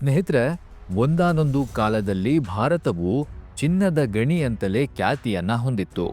ಸ್ನೇಹಿತರೆ, ಒಂದಾನೊಂದು ಕಾಲದಲ್ಲಿ ಭಾರತವು ಚಿನ್ನದ ಗಣಿ ಅಂತಲೇ ಖ್ಯಾತಿಯನ್ನ ಹೊಂದಿತ್ತು.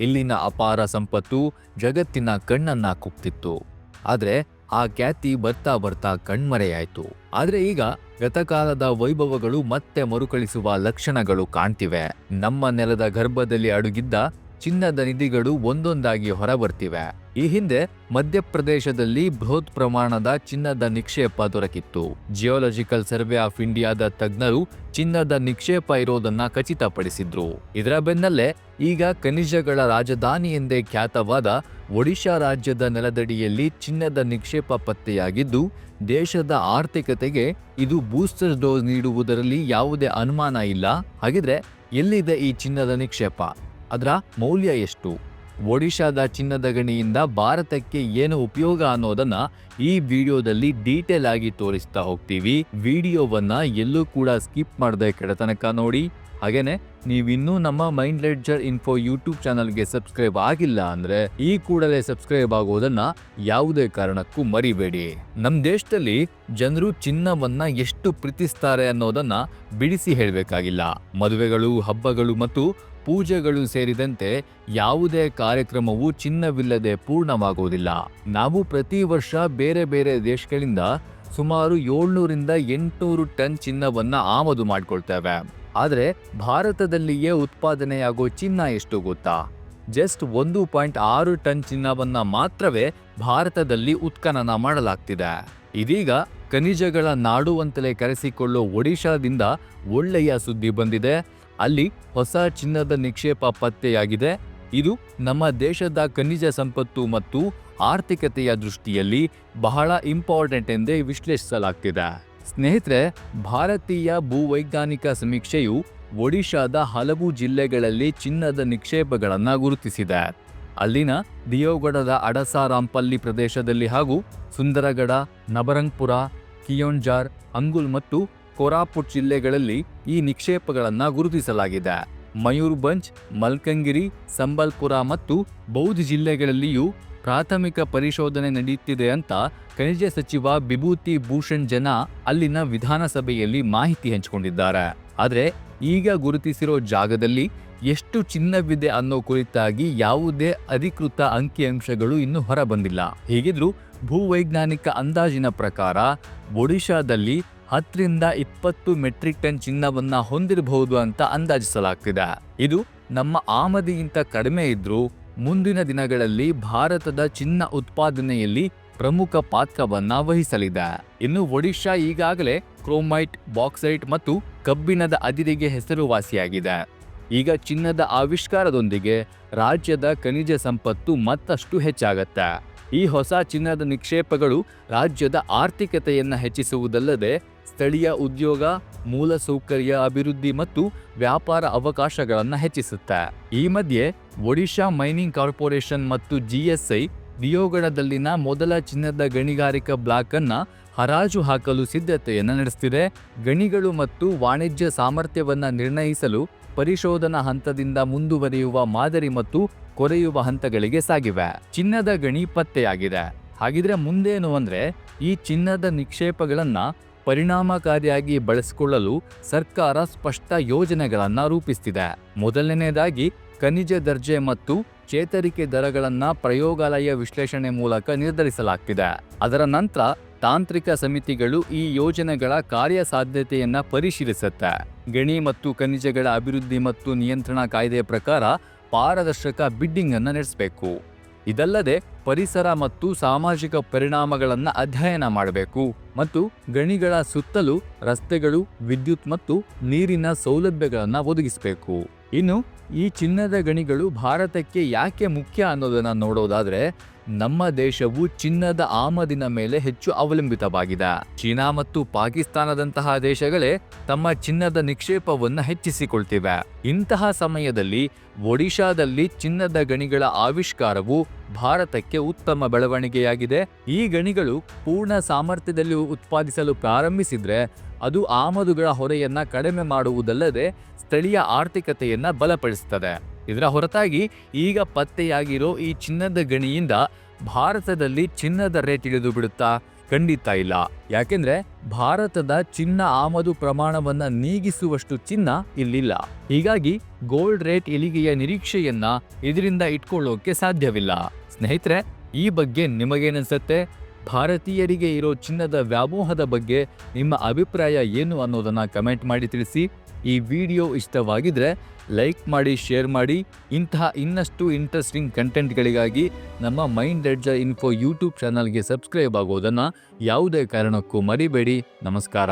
ಇಲ್ಲಿನ ಅಪಾರ ಸಂಪತ್ತು ಜಗತ್ತಿನ ಕಣ್ಣನ್ನ ಕುಕ್ತಿತ್ತು ಆದ್ರೆ ಆ ಖ್ಯಾತಿ ಬರ್ತಾ ಬರ್ತಾ ಕಣ್ಮರೆಯಾಯ್ತು. ಆದ್ರೆ ಈಗ ಗತಕಾಲದ ವೈಭವಗಳು ಮತ್ತೆ ಮರುಕಳಿಸುವ ಲಕ್ಷಣಗಳು ಕಾಣ್ತಿವೆ. ನಮ್ಮ ನೆಲದ ಗರ್ಭದಲ್ಲಿ ಅಡುಗಿದ್ದ ಚಿನ್ನದ ನಿಧಿಗಳು ಒಂದೊಂದಾಗಿ ಹೊರಬರ್ತಿವೆ. ಈ ಹಿಂದೆ ಮಧ್ಯಪ್ರದೇಶದಲ್ಲಿ ಬೃಹತ್ ಪ್ರಮಾಣದ ಚಿನ್ನದ ನಿಕ್ಷೇಪ ದೊರಕಿತ್ತು. ಜಿಯೋಲಜಿಕಲ್ ಸರ್ವೆ ಆಫ್ ಇಂಡಿಯಾದ ತಜ್ಞರು ಚಿನ್ನದ ನಿಕ್ಷೇಪ ಇರೋದನ್ನ ಖಚಿತಪಡಿಸಿದ್ರು. ಇದರ ಬೆನ್ನಲ್ಲೇ ಈಗ ಖನಿಜಗಳ ರಾಜಧಾನಿ ಎಂದೇ ಖ್ಯಾತವಾದ ಒಡಿಶಾ ರಾಜ್ಯದ ನೆಲದಡಿಯಲ್ಲಿ ಚಿನ್ನದ ನಿಕ್ಷೇಪ ಪತ್ತೆಯಾಗಿದ್ದು, ದೇಶದ ಆರ್ಥಿಕತೆಗೆ ಇದು ಬೂಸ್ಟರ್ ಡೋಸ್ ನೀಡುವುದರಲ್ಲಿ ಯಾವುದೇ ಅನುಮಾನ ಇಲ್ಲ. ಹಾಗಿದ್ರೆ ಎಲ್ಲಿದೆ ಈ ಚಿನ್ನದ ನಿಕ್ಷೇಪ? ಅದರ ಮೌಲ್ಯ ಎಷ್ಟು? ಒಡಿಶಾದ ಚಿನ್ನದ ಗಣಿಯಿಂದ ಭಾರತಕ್ಕೆ ಏನು ಉಪಯೋಗ ಅನ್ನೋದನ್ನ ಈ ವಿಡಿಯೋದಲ್ಲಿ ಡೀಟೇಲ್ ಆಗಿ ತೋರಿಸ್ತಾ ಹೋಗ್ತೀವಿ. ವಿಡಿಯೋವನ್ನ ಎಲ್ಲೂ ಕೂಡ ಸ್ಕಿಪ್ ಮಾಡದೆ ಕೆಡತನಕ ನೋಡಿ. ಹಾಗೇನೆ, ನೀವಿನ್ನೂ ನಮ್ಮ ಮೈಂಡ್ ಲೆಡ್ಜರ್ ಇನ್ಫೋ ಯೂಟ್ಯೂಬ್ ಚಾನಲ್ಗೆ ಸಬ್ಸ್ಕ್ರೈಬ್ ಆಗಿಲ್ಲ ಅಂದ್ರೆ ಈ ಕೂಡಲೇ ಸಬ್ಸ್ಕ್ರೈಬ್ ಆಗೋದನ್ನ ಯಾವುದೇ ಕಾರಣಕ್ಕೂ ಮರಿಬೇಡಿ. ನಮ್ಮ ದೇಶದಲ್ಲಿ ಜನರು ಚಿನ್ನವನ್ನ ಎಷ್ಟು ಪ್ರೀತಿಸ್ತಾರೆ ಅನ್ನೋದನ್ನ ಬಿಡಿಸಿ ಹೇಳಬೇಕಾಗಿಲ್ಲ. ಮದುವೆಗಳು, ಹಬ್ಬಗಳು ಮತ್ತು ಪೂಜೆಗಳು ಸೇರಿದಂತೆ ಯಾವುದೇ ಕಾರ್ಯಕ್ರಮವು ಚಿನ್ನವಿಲ್ಲದೆ ಪೂರ್ಣವಾಗುವುದಿಲ್ಲ. ನಾವು ಪ್ರತಿ ವರ್ಷ ಬೇರೆ ಬೇರೆ ದೇಶಗಳಿಂದ ಸುಮಾರು ಏಳ್ನೂರಿಂದ ಎಂಟುನೂರು ಟನ್ ಚಿನ್ನವನ್ನು ಆಮದು ಮಾಡಿಕೊಳ್ತೇವೆ. ಆದರೆ ಭಾರತದಲ್ಲಿಯೇ ಉತ್ಪಾದನೆಯಾಗೋ ಚಿನ್ನ ಎಷ್ಟು ಗೊತ್ತಾ? ಜಸ್ಟ್ ಒಂದು ಪಾಯಿಂಟ್ ಆರು ಟನ್ ಚಿನ್ನವನ್ನು ಮಾತ್ರವೇ ಭಾರತದಲ್ಲಿ ಉತ್ಖನನ ಮಾಡಲಾಗ್ತಿದೆ. ಇದೀಗ ಖನಿಜಗಳ ನಾಡು ಅಂತಲೇ ಕರೆಸಿಕೊಳ್ಳೋ ಒಡಿಶಾದಿಂದ ಒಳ್ಳೆಯ ಸುದ್ದಿ ಬಂದಿದೆ. ಅಲ್ಲಿ ಹೊಸ ಚಿನ್ನದ ನಿಕ್ಷೇಪ ಪತ್ತೆಯಾಗಿದೆ. ಇದು ನಮ್ಮ ದೇಶದ ಖನಿಜ ಸಂಪತ್ತು ಮತ್ತು ಆರ್ಥಿಕತೆಯ ದೃಷ್ಟಿಯಲ್ಲಿ ಬಹಳ ಇಂಪಾರ್ಟೆಂಟ್ ಎಂದೇ ವಿಶ್ಲೇಷಿಸಲಾಗ್ತಿದೆ. ಸ್ನೇಹಿತರೆ, ಭಾರತೀಯ ಭೂವೈಜ್ಞಾನಿಕ ಸಮೀಕ್ಷೆಯು ಒಡಿಶಾದ ಹಲವು ಜಿಲ್ಲೆಗಳಲ್ಲಿ ಚಿನ್ನದ ನಿಕ್ಷೇಪಗಳನ್ನು ಗುರುತಿಸಿದೆ. ಅಲ್ಲಿನ ದಿಯೋಗಡದ ಅಡಸಾರಾಂಪಲ್ಲಿ ಪ್ರದೇಶದಲ್ಲಿ ಹಾಗೂ ಸುಂದರಗಡ, ನಬರಂಗ್ಪುರ, ಕಿಯೋಂಜಾರ್, ಅಂಗುಲ್ ಮತ್ತು ಕೋರಾಪುಟ್ ಜಿಲ್ಲೆಗಳಲ್ಲಿ ಈ ನಿಕ್ಷೇಪಗಳನ್ನು ಗುರುತಿಸಲಾಗಿದೆ. ಮಯೂರ್ಭಂಜ್ ಮಲ್ಕಂಗಿರಿ, ಸಂಬಲ್ಪುರ ಮತ್ತು ಬೌದ್ಧ ಜಿಲ್ಲೆಗಳಲ್ಲಿಯೂ ಪ್ರಾಥಮಿಕ ಪರಿಶೋಧನೆ ನಡೆಯುತ್ತಿದೆ ಅಂತ ಖನಿಜ ಸಚಿವ ಬಿಭೂತಿ ಭೂಷಣ್ ಜನ ಅಲ್ಲಿನ ವಿಧಾನಸಭೆಯಲ್ಲಿ ಮಾಹಿತಿ ಹಂಚಿಕೊಂಡಿದ್ದಾರೆ. ಆದರೆ ಈಗ ಗುರುತಿಸಿರೋ ಜಾಗದಲ್ಲಿ ಎಷ್ಟು ಚಿನ್ನವಿದೆ ಅನ್ನೋ ಕುರಿತಾಗಿ ಯಾವುದೇ ಅಧಿಕೃತ ಅಂಕಿಅಂಶಗಳು ಇನ್ನೂ ಹೊರಬಂದಿಲ್ಲ. ಹೀಗಿದ್ರೂ ಭೂವೈಜ್ಞಾನಿಕ ಅಂದಾಜಿನ ಪ್ರಕಾರ ಒಡಿಶಾದಲ್ಲಿ ಹತ್ತರಿಂದ ಇಪ್ಪತ್ತು ಮೆಟ್ರಿಕ್ ಟನ್ ಚಿನ್ನವನ್ನ ಹೊಂದಿರಬಹುದು ಅಂತ ಅಂದಾಜಿಸಲಾಗ್ತಿದೆ. ಇದು ನಮ್ಮ ಆಮದಿಗಿಂತ ಕಡಿಮೆ ಇದ್ರೂ ಮುಂದಿನ ದಿನಗಳಲ್ಲಿ ಭಾರತದ ಚಿನ್ನ ಉತ್ಪಾದನೆಯಲ್ಲಿ ಪ್ರಮುಖ ಪಾತ್ರವನ್ನ ವಹಿಸಲಿದೆ. ಇನ್ನು ಒಡಿಶಾ ಈಗಾಗಲೇ ಕ್ರೋಮೈಟ್, ಬಾಕ್ಸೈಟ್ ಮತ್ತು ಕಬ್ಬಿಣದ ಅದಿರಿಗೆ ಹೆಸರುವಾಸಿಯಾಗಿದೆ. ಈಗ ಚಿನ್ನದ ಆವಿಷ್ಕಾರದೊಂದಿಗೆ ರಾಜ್ಯದ ಖನಿಜ ಸಂಪತ್ತು ಮತ್ತಷ್ಟು ಹೆಚ್ಚಾಗತ್ತೆ. ಈ ಹೊಸ ಚಿನ್ನದ ನಿಕ್ಷೇಪಗಳು ರಾಜ್ಯದ ಆರ್ಥಿಕತೆಯನ್ನು ಹೆಚ್ಚಿಸುವುದಲ್ಲದೆ ಸ್ಥಳೀಯ ಉದ್ಯೋಗ ಮೂಲಸೌಕರ್ಯ ಅಭಿವೃದ್ಧಿ ಮತ್ತು ವ್ಯಾಪಾರ ಅವಕಾಶಗಳನ್ನು ಹೆಚ್ಚಿಸುತ್ತೆ. ಈ ಮಧ್ಯೆ ಒಡಿಶಾ ಮೈನಿಂಗ್ ಕಾರ್ಪೊರೇಷನ್ ಮತ್ತು ಜಿಎಸ್ಐ ದಿಯೋಗಢದಲ್ಲಿನ ಮೊದಲ ಚಿನ್ನದ ಗಣಿಗಾರಿಕಾ ಬ್ಲಾಕ್ ಅನ್ನು ಹರಾಜು ಹಾಕಲು ಸಿದ್ಧತೆಯನ್ನು ನಡೆಸುತ್ತಿದೆ ಗಣಿಗಳು ಮತ್ತು ವಾಣಿಜ್ಯ ಸಾಮರ್ಥ್ಯವನ್ನು ನಿರ್ಣಯಿಸಲು ಪರಿಶೋಧನಾ ಹಂತದಿಂದ ಮುಂದುವರಿಯುವ ಮಾದರಿ ಮತ್ತು ಕೊರೆಯುವ ಹಂತಗಳಿಗೆ ಸಾಗಿವೆ. ಚಿನ್ನದ ಗಣಿ ಪತ್ತೆಯಾಗಿದೆ. ಹಾಗಿದ್ರೆ ಮುಂದೇನು ಅಂದ್ರೆ ಈ ಚಿನ್ನದ ನಿಕ್ಷೇಪಗಳನ್ನ ಪರಿಣಾಮಕಾರಿಯಾಗಿ ಬಳಸಿಕೊಳ್ಳಲು ಸರ್ಕಾರ ಸ್ಪಷ್ಟ ಯೋಜನೆಗಳನ್ನು ರೂಪಿಸ್ತಿದೆ. ಮೊದಲನೆಯದಾಗಿ ಖನಿಜ ದರ್ಜೆ ಮತ್ತು ಚೇತರಿಕೆ ದರಗಳನ್ನು ಪ್ರಯೋಗಾಲಯ ವಿಶ್ಲೇಷಣೆ ಮೂಲಕ ನಿರ್ಧರಿಸಲಾಗ್ತಿದೆ. ಅದರ ನಂತರ ತಾಂತ್ರಿಕ ಸಮಿತಿಗಳು ಈ ಯೋಜನೆಗಳ ಕಾರ್ಯಸಾಧ್ಯತೆಯನ್ನು ಪರಿಶೀಲಿಸುತ್ತೆ. ಗಣಿ ಮತ್ತು ಖನಿಜಗಳ ಅಭಿವೃದ್ಧಿ ಮತ್ತು ನಿಯಂತ್ರಣ ಕಾಯ್ದೆ ಪ್ರಕಾರ ಪಾರದರ್ಶಕ ಬಿಡ್ಡಿಂಗ್ ಅನ್ನು ನಡೆಸಬೇಕು. ಇದಲ್ಲದೆ ಪರಿಸರ ಮತ್ತು ಸಾಮಾಜಿಕ ಪರಿಣಾಮಗಳನ್ನು ಅಧ್ಯಯನ ಮಾಡಬೇಕು. ಮತ್ತು ಗಣಿಗಳ ಸುತ್ತಲೂ ರಸ್ತೆಗಳು, ವಿದ್ಯುತ್ ಮತ್ತು ನೀರಿನ ಸೌಲಭ್ಯಗಳನ್ನು ಒದಗಿಸಬೇಕು. ಇನ್ನು ಈ ಚಿನ್ನದ ಗಣಿಗಳು ಭಾರತಕ್ಕೆ ಯಾಕೆ ಮುಖ್ಯ ಅನ್ನೋದನ್ನು ನೋಡೋದಾದ್ರೆ, ನಮ್ಮ ದೇಶವು ಚಿನ್ನದ ಆಮದಿನ ಮೇಲೆ ಹೆಚ್ಚು ಅವಲಂಬಿತವಾಗಿದೆ. ಚೀನಾ ಮತ್ತು ಪಾಕಿಸ್ತಾನದಂತಹ ದೇಶಗಳೇ ತಮ್ಮ ಚಿನ್ನದ ನಿಕ್ಷೇಪವನ್ನು ಹೆಚ್ಚಿಸಿಕೊಳ್ತಿವೆ. ಇಂತಹ ಸಮಯದಲ್ಲಿ ಒಡಿಶಾದಲ್ಲಿ ಚಿನ್ನದ ಗಣಿಗಳ ಆವಿಷ್ಕಾರವು ಭಾರತಕ್ಕೆ ಉತ್ತಮ ಬೆಳವಣಿಗೆಯಾಗಿದೆ. ಈ ಗಣಿಗಳು ಪೂರ್ಣ ಸಾಮರ್ಥ್ಯದಲ್ಲಿ ಉತ್ಪಾದಿಸಲು ಪ್ರಾರಂಭಿಸಿದರೆ ಅದು ಆಮದುಗಳ ಹೊರೆಯನ್ನ ಕಡಿಮೆ ಮಾಡುವುದಲ್ಲದೆ ಸ್ಥಳೀಯ ಆರ್ಥಿಕತೆಯನ್ನ ಬಲಪಡಿಸುತ್ತದೆ ಇದರ ಹೊರತಾಗಿ ಈಗ ಪತ್ತೆಯಾಗಿರೋ ಈ ಚಿನ್ನದ ಗಣಿಯಿಂದ ಭಾರತದಲ್ಲಿ ಚಿನ್ನದ ರೇಟ್ ಇಳಿದು ಬಿಡುತ್ತಾ? ಖಂಡಿತ ಇಲ್ಲ. ಯಾಕೆಂದ್ರೆ ಭಾರತದ ಚಿನ್ನ ಆಮದು ಪ್ರಮಾಣವನ್ನ ನೀಗಿಸುವಷ್ಟು ಚಿನ್ನ ಇಲ್ಲಿಲ್ಲ. ಹೀಗಾಗಿ ಗೋಲ್ಡ್ ರೇಟ್ ಇಳಿಗೆಯ ನಿರೀಕ್ಷೆಯನ್ನ ಇದರಿಂದ ಇಟ್ಕೊಳ್ಳೋಕೆ ಸಾಧ್ಯವಿಲ್ಲ. ಸ್ನೇಹಿತರೆ, ಈ ಬಗ್ಗೆ ನಿಮಗೇನಿಸುತ್ತೆ ಭಾರತೀಯರಿಗೆ ಇರೋ ಚಿನ್ನದ ವ್ಯಾಮೋಹದ ಬಗ್ಗೆ ನಿಮ್ಮ ಅಭಿಪ್ರಾಯ ಏನು ಅನ್ನೋದನ್ನ ಕಮೆಂಟ್ ಮಾಡಿ ತಿಳಿಸಿ. ಈ ವಿಡಿಯೋ ಇಷ್ಟವಾಗಿದ್ರೆ ಲೈಕ್ ಮಾಡಿ, ಶೇರ್ ಮಾಡಿ. ಇಂತಹ ಇನ್ನಷ್ಟು ಇಂಟ್ರೆಸ್ಟಿಂಗ್ ಕಂಟೆಂಟ್ಗಳಿಗಾಗಿ ನಮ್ಮ ಮೈಂಡ್ ಎಡ್ಜ ಇನ್ಫೋ ಯೂಟ್ಯೂಬ್ ಚಾನಲ್ಗೆ ಸಬ್ಸ್ಕ್ರೈಬ್ ಆಗೋದನ್ನು ಯಾವುದೇ ಕಾರಣಕ್ಕೂ ಮರಿಬೇಡಿ. ನಮಸ್ಕಾರ.